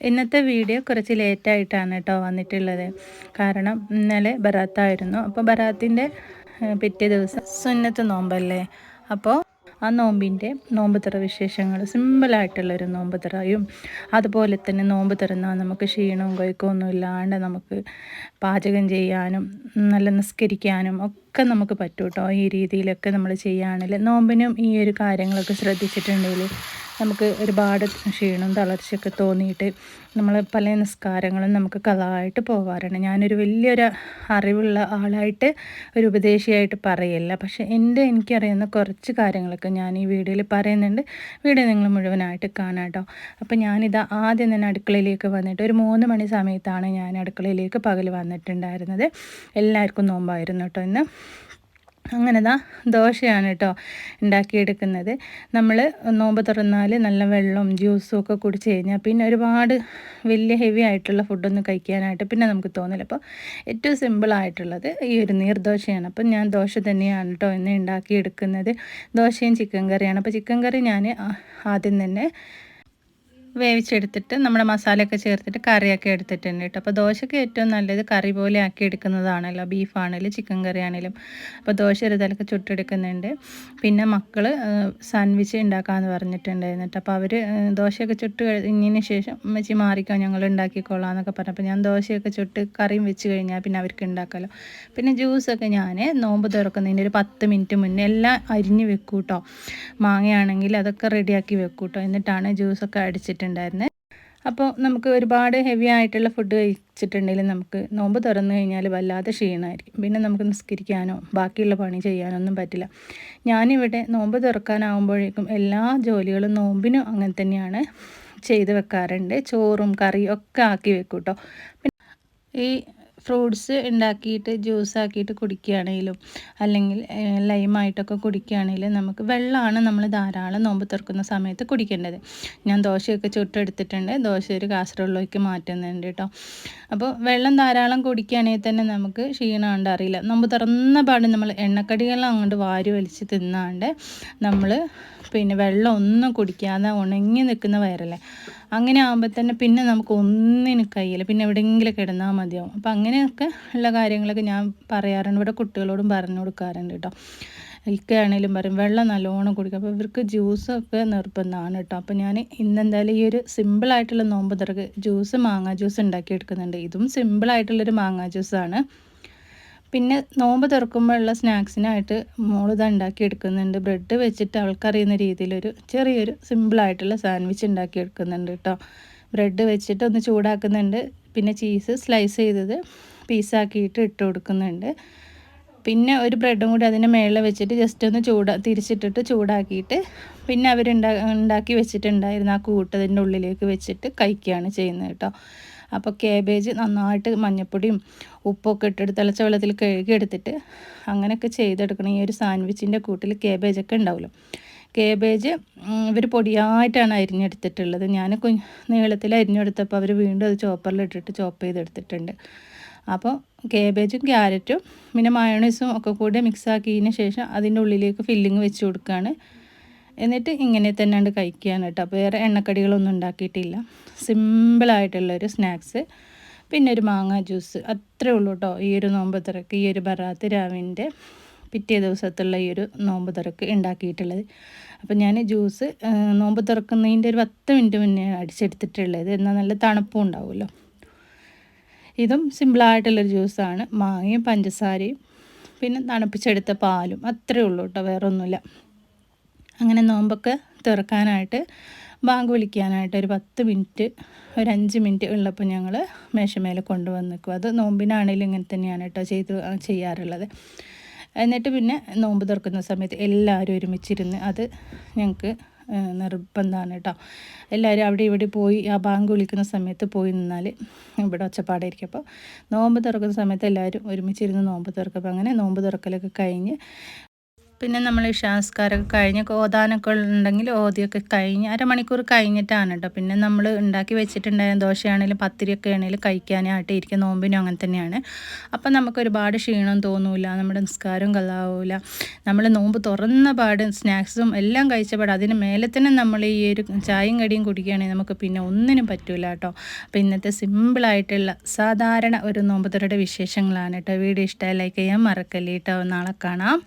ഇന്നത്തെ വീഡിയോ കുറച്ച് ലേറ്റായിട്ടാണ് കേട്ടോ വന്നിട്ടുള്ളത്. കാരണം ഇന്നലെ ബറാത്തായിരുന്നു. അപ്പോൾ ബറാത്തിന്റെ പിറ്റേ ദിവസം സുന്നത്ത് നോമ്പല്ലേ? അപ്പോൾ ആ നോമ്പിന്റെ നോമ്പ് തുറ വിശേഷങ്ങൾ സിമ്പിളായിട്ടുള്ളൊരു നോമ്പ് തുറയും. അതുപോലെ തന്നെ നോമ്പ് തുറന്നാൽ നമുക്ക് ക്ഷീണവും കൊയ്ക്കൊന്നും ഇല്ലാണ്ട് നമുക്ക് പാചകം ചെയ്യാനും നല്ല നിസ്കരിക്കാനും ഒക്കെ നമുക്ക് പറ്റൂട്ടോ ഈ രീതിയിലൊക്കെ നമ്മൾ ചെയ്യുകയാണെങ്കിൽ നോമ്പിനും ഈ ഒരു കാര്യങ്ങളൊക്കെ ശ്രദ്ധിച്ചിട്ടുണ്ടെങ്കിൽ നമുക്ക് ഒരുപാട് ക്ഷീണം തളർച്ചയൊക്കെ തോന്നിയിട്ട് നമ്മൾ പല നിസ്കാരങ്ങളും നമുക്ക് കഥായിട്ട് പോകാറുണ്ട് ഞാനൊരു വലിയൊരു അറിവുള്ള ആളായിട്ട് ഒരു ഉപദേശിയായിട്ട് പറയില്ല. പക്ഷേ എന്റെ എനിക്കറിയുന്ന കുറച്ച് കാര്യങ്ങളൊക്കെ ഞാൻ ഈ വീഡിയോയിൽ പറയുന്നുണ്ട്. വീഡിയോ നിങ്ങൾ മുഴുവനായിട്ട് കാണാട്ടോ അപ്പോൾ ഞാനിത് ആദ്യം തന്നെ അടുക്കളയിലേക്ക് വന്നിട്ട് ഒരു മൂന്ന് മണി സമയത്താണ് ഞാൻ അടുക്കളയിലേക്ക് പകൽ വന്നിട്ടുണ്ടായിരുന്നത്. എല്ലാവർക്കും നോമ്പായിരുന്നു കേട്ടോ ഇന്ന്. അങ്ങനെ ദാ ദോശയാണ് കേട്ടോ ഉണ്ടാക്കിയെടുക്കുന്നത്. നമ്മൾ നോമ്പ് തുറന്നാൽ നല്ല വെള്ളവും ജ്യൂസും ഒക്കെ കുടിച്ച് കഴിഞ്ഞാൽ പിന്നെ ഒരുപാട് വലിയ ഹെവി ആയിട്ടുള്ള ഫുഡൊന്നും കഴിക്കാനായിട്ട് പിന്നെ നമുക്ക് തോന്നില്ല അപ്പോൾ ഏറ്റവും സിമ്പിളായിട്ടുള്ളത് ഈ ഒരു നീർദോശയാണ്. അപ്പം ഞാൻ ദോശ തന്നെയാണ് കേട്ടോ ഇന്ന് ഉണ്ടാക്കിയെടുക്കുന്നത്. ദോശയും ചിക്കൻ കറിയാണ്. അപ്പോൾ ചിക്കൻ കറി ഞാൻ ആദ്യം തന്നെ വേവിച്ചെടുത്തിട്ട് നമ്മുടെ മസാലയൊക്കെ ചേർത്തിട്ട് കറിയൊക്കെ എടുത്തിട്ടുണ്ട് കേട്ടോ. അപ്പോൾ ദോശയ്ക്ക് ഏറ്റവും നല്ലത് കറി പോലെ ആക്കി എടുക്കുന്നതാണല്ലോ. ബീഫാണെങ്കിലും ചിക്കൻ കറി ആണെങ്കിലും അപ്പോൾ ദോശ ഒരു തലക്ക് ചുട്ടെടുക്കുന്നുണ്ട്. പിന്നെ മക്കൾ സാൻഡ്വിച്ച് ഉണ്ടാക്കാമെന്ന് പറഞ്ഞിട്ടുണ്ടായിരുന്നു കേട്ടോ. അപ്പോൾ അവർ ദോശയൊക്കെ ചുട്ട് കഴിഞ്ഞതിന് ശേഷം വെച്ച് മാറിക്കോ ഞങ്ങൾ ഉണ്ടാക്കിക്കോളാം എന്നൊക്കെ പറഞ്ഞു. അപ്പോൾ ഞാൻ ദോശയൊക്കെ ചുട്ട് കറിയും വെച്ച് കഴിഞ്ഞാൽ പിന്നെ അവർക്ക് ഉണ്ടാക്കാമല്ലോ പിന്നെ ജ്യൂസൊക്കെ ഞാൻ നോമ്പ് തുറക്കുന്നതിന് ഒരു പത്ത് മിനിറ്റ് മുന്നേ എല്ലാം അരിഞ്ഞ് വെക്കൂട്ടോ. കേട്ടോ മാങ്ങയാണെങ്കിൽ അതൊക്കെ റെഡിയാക്കി വെക്കൂട്ടോ. കേട്ടോ എന്നിട്ടാണ് ജ്യൂസൊക്കെ അടിച്ചിട്ട് വെച്ചിട്ടുണ്ടായിരുന്നത് അപ്പോൾ നമുക്ക് ഒരുപാട് ഹെവി ആയിട്ടുള്ള ഫുഡ് കഴിച്ചിട്ടുണ്ടെങ്കിൽ നമുക്ക് നോമ്പ് തുറന്നു കഴിഞ്ഞാൽ വല്ലാതെ ക്ഷീണമായിരിക്കും പിന്നെ നമുക്ക് നിസ്കരിക്കാനോ ബാക്കിയുള്ള പണി ചെയ്യാനോ ഒന്നും പറ്റില്ല. ഞാനിവിടെ നോമ്പ് തുറക്കാനാവുമ്പോഴേക്കും എല്ലാ ജോലികളും നോമ്പിനും അങ്ങനെ തന്നെയാണ് ചെയ്ത് വെക്കാറുണ്ട്. ചോറും കറിയും ഒക്കെ ആക്കി വെക്കും കേട്ടോ ഈ ഫ്രൂട്ട്സ് ഉണ്ടാക്കിയിട്ട് ജ്യൂസ് ആക്കിയിട്ട് കുടിക്കുകയാണെങ്കിലും അല്ലെങ്കിൽ ലൈമായിട്ടൊക്കെ കുടിക്കുകയാണെങ്കിലും നമുക്ക് വെള്ളമാണ് നമ്മൾ ധാരാളം നോമ്പ് തുറക്കുന്ന സമയത്ത് കുടിക്കേണ്ടത്. ഞാൻ ദോശയൊക്കെ ചുട്ടെടുത്തിട്ടുണ്ട്. ദോശ ഒരു കാസറോളിലേക്ക് മാറ്റുന്നുണ്ട് കേട്ടോ. അപ്പോൾ വെള്ളം ധാരാളം കുടിക്കുകയാണെങ്കിൽ തന്നെ നമുക്ക് ക്ഷീണം അറിയില്ല. നോമ്പ് തുറന്ന പാട് നമ്മൾ എണ്ണക്കടികളെല്ലാം അങ്ങോട്ട് വാരി വലിച്ച് തിന്നാണ്ട് നമ്മൾ പിന്നെ വെള്ളം ഒന്നും കുടിക്കാതെ ഉണങ്ങി നിൽക്കുന്ന വയറല്ലേ? അങ്ങനെ ആകുമ്പോൾ തന്നെ പിന്നെ നമുക്ക് ഒന്നിനും കഴിയില്ല. പിന്നെ എവിടെയെങ്കിലും കിടന്നാൽ മതിയാവും. അപ്പോൾ അങ്ങനെയൊക്കെ ഉള്ള കാര്യങ്ങളൊക്കെ ഞാൻ പറയാറുണ്ട്. ഇവിടെ കുട്ടികളോടും പറഞ്ഞു കൊടുക്കാറുണ്ട് കേട്ടോ. ആണെങ്കിലും പറയും വെള്ളം നല്ലോണം കുടിക്കും. അപ്പോൾ ഇവർക്ക് ജ്യൂസൊക്കെ നിർബന്ധമാണ് കേട്ടോ. അപ്പോൾ ഞാൻ ഇന്നെന്തായാലും ഈ ഒരു സിമ്പിളായിട്ടുള്ള നോമ്പ് തുറക്ക് ജ്യൂസ് മാങ്ങാ ജ്യൂസ് ഉണ്ടാക്കി എടുക്കുന്നുണ്ട് ഇതും സിമ്പിളായിട്ടുള്ളൊരു മാങ്ങാ ജ്യൂസാണ്. പിന്നെ നോമ്പ് തുറക്കുമ്പോഴുള്ള സ്നാക്സിനായിട്ട് മോളിത് ഉണ്ടാക്കി എടുക്കുന്നുണ്ട്. ബ്രെഡ് വെച്ചിട്ട് അവൾക്കറിയുന്ന രീതിയിലൊരു ചെറിയൊരു സിമ്പിളായിട്ടുള്ള സാൻഡ്വിച്ച് ഉണ്ടാക്കി എടുക്കുന്നുണ്ട് കേട്ടോ ബ്രെഡ് വെച്ചിട്ട് ഒന്ന് ചൂടാക്കുന്നുണ്ട്. പിന്നെ ചീസ് സ്ലൈസ് ചെയ്തത് പീസാക്കിയിട്ട് ഇട്ട് കൊടുക്കുന്നുണ്ട്. പിന്നെ ഒരു ബ്രെഡും കൂടി അതിന്റെ മേളിൽ വെച്ചിട്ട് ജസ്റ്റ് ഒന്ന് ചൂടാ തിരിച്ചിട്ടിട്ട് ചൂടാക്കിയിട്ട് പിന്നെ അവരുണ്ടാ ഉണ്ടാക്കി വെച്ചിട്ടുണ്ടായിരുന്ന ആ കൂട്ടതിന്റെ ഉള്ളിലേക്ക് വെച്ചിട്ട് കഴിക്കുകയാണ് ചെയ്യുന്നത് കേട്ടോ അപ്പോൾ കേബേജ് നന്നായിട്ട് മഞ്ഞപ്പൊടിയും ഉപ്പൊക്കെ ഇട്ടിട്ട് തിളച്ച വെള്ളത്തിൽ കഴുകിയെടുത്തിട്ട് അങ്ങനെയൊക്കെ ചെയ്തെടുക്കണം. ഈ ഒരു സാൻഡ്വിച്ചിന്റെ കൂട്ടിൽ കേബേജൊക്കെ ഉണ്ടാവുമല്ലോ. കേബേജ് ഇവർ പൊടിയായിട്ടാണ് അരിഞ്ഞെടുത്തിട്ടുള്ളത്. ഞാൻ നീളത്തിൽ അരിഞ്ഞെടുത്തപ്പോൾ അവർ വീണ്ടും അത് ചോപ്പറിലിട്ടിട്ട് ചോപ്പ് ചെയ്തെടുത്തിട്ടുണ്ട്. അപ്പോൾ കേബേജും ക്യാരറ്റും പിന്നെ മയോണൈസും ഒക്കെ കൂടി മിക്സ് ആക്കിയതിന് ശേഷം അതിന്റെ ഉള്ളിലേക്ക് ഫില്ലിങ് വെച്ച് കൊടുക്കുകയാണ്. എന്നിട്ട് ഇങ്ങനെ തന്നെ ഉണ്ട് കഴിക്കുകയാണ് കേട്ടോ. വേറെ എണ്ണക്കടികളൊന്നും ഉണ്ടാക്കിയിട്ടില്ല. സിമ്പിളായിട്ടുള്ളൊരു സ്നാക്സ് പിന്നെ ഒരു മാങ്ങ ജ്യൂസ് അത്രേ ഉള്ളൂ കേട്ടോ. ഈ ഒരു നോമ്പ് തിരക്ക് ഈ ഒരു ബറാത്ത് രാവിന്റെ പിറ്റേ ദിവസത്തുള്ള ഈ ഒരു നോമ്പ് തിരക്ക് ഉണ്ടാക്കിയിട്ടുള്ളത്. അപ്പം ഞാൻ ജ്യൂസ് നോമ്പ് തുറക്കുന്നതിന്റെ ഒരു പത്ത് മിനിറ്റ് മുന്നേ അടിച്ചെടുത്തിട്ടുള്ളത്. എന്നാൽ നല്ല തണുപ്പും ഉണ്ടാവുമല്ലോ. ഇതും സിമ്പിളായിട്ടുള്ളൊരു ജ്യൂസാണ് മാങ്ങയും പഞ്ചസാരയും പിന്നെ തണുപ്പിച്ചെടുത്ത പാലും. അത്രേ ഉള്ളൂ കേട്ടോ. വേറെ ഒന്നുമില്ല അങ്ങനെ നോമ്പൊക്കെ തുറക്കാനായിട്ട് ബാങ്ക് വിളിക്കാനായിട്ട് ഒരു പത്ത് മിനിറ്റ് ഒരു അഞ്ച് മിനിറ്റ് ഉള്ളപ്പോൾ ഞങ്ങൾ മേശമേലെ കൊണ്ടുവന്ന് നിൽക്കും അത് നോമ്പിനാണെങ്കിലും ഇങ്ങനെ തന്നെയാണ് കേട്ടോ ചെയ്ത് ചെയ്യാറുള്ളത്. എന്നിട്ട് പിന്നെ നോമ്പ് തുറക്കുന്ന സമയത്ത് എല്ലാവരും ഒരുമിച്ചിരുന്ന് അത് ഞങ്ങൾക്ക് നിർബന്ധമാണ് കേട്ടോ. എല്ലാവരും അവിടെ ഇവിടെ പോയി ആ ബാങ്ക് വിളിക്കുന്ന സമയത്ത് പോയി നിന്നാൽ ഇവിടെ ഒച്ചപ്പാടായിരിക്കും. അപ്പോൾ നോമ്പ് തുറക്കുന്ന സമയത്ത് എല്ലാവരും ഒരുമിച്ചിരുന്ന് നോമ്പ് തുറക്കും. അപ്പോൾ അങ്ങനെ നോമ്പ് തുറക്കലൊക്കെ കഴിഞ്ഞ് പിന്നെ നമ്മൾ ഇഷാസ്കാരമൊക്കെ കഴിഞ്ഞ് ഓതാനൊക്കെ ഉണ്ടെങ്കിൽ ഓതിയൊക്കെ കഴിഞ്ഞ് അരമണിക്കൂർ കഴിഞ്ഞിട്ടാണ് കേട്ടോ. പിന്നെ നമ്മൾ ഉണ്ടാക്കി വെച്ചിട്ടുണ്ടായ ദോശയാണെങ്കിലും പത്തിരിയൊക്കെ ആണെങ്കിലും കഴിക്കാനായിട്ട് ഇരിക്കും നോമ്പിനും അങ്ങനെ തന്നെയാണ്. അപ്പം നമുക്ക് ഒരുപാട് ക്ഷീണം തോന്നൂല നമ്മുടെ നിസ്കാരവും കലാവൂല നമ്മൾ നോമ്പ് തുറന്ന പാട് സ്നാക്സും എല്ലാം കഴിച്ച പാട് അതിന് മേലെ തന്നെ നമ്മൾ ഈ ഒരു ചായയും കടിയും കുടിക്കുകയാണെങ്കിൽ നമുക്ക് പിന്നെ ഒന്നിനും പറ്റൂല കേട്ടോ. അപ്പം ഇന്നത്തെ സിമ്പിളായിട്ടുള്ള സാധാരണ ഒരു നോമ്പ് തുറയുടെ വിശേഷങ്ങളാണ് കേട്ടോ. വീഡിയോ ഇഷ്ടമായി ലൈക്ക് ചെയ്യാൻ മറക്കല്ലേ കേട്ടോ. നാളെ കാണാം.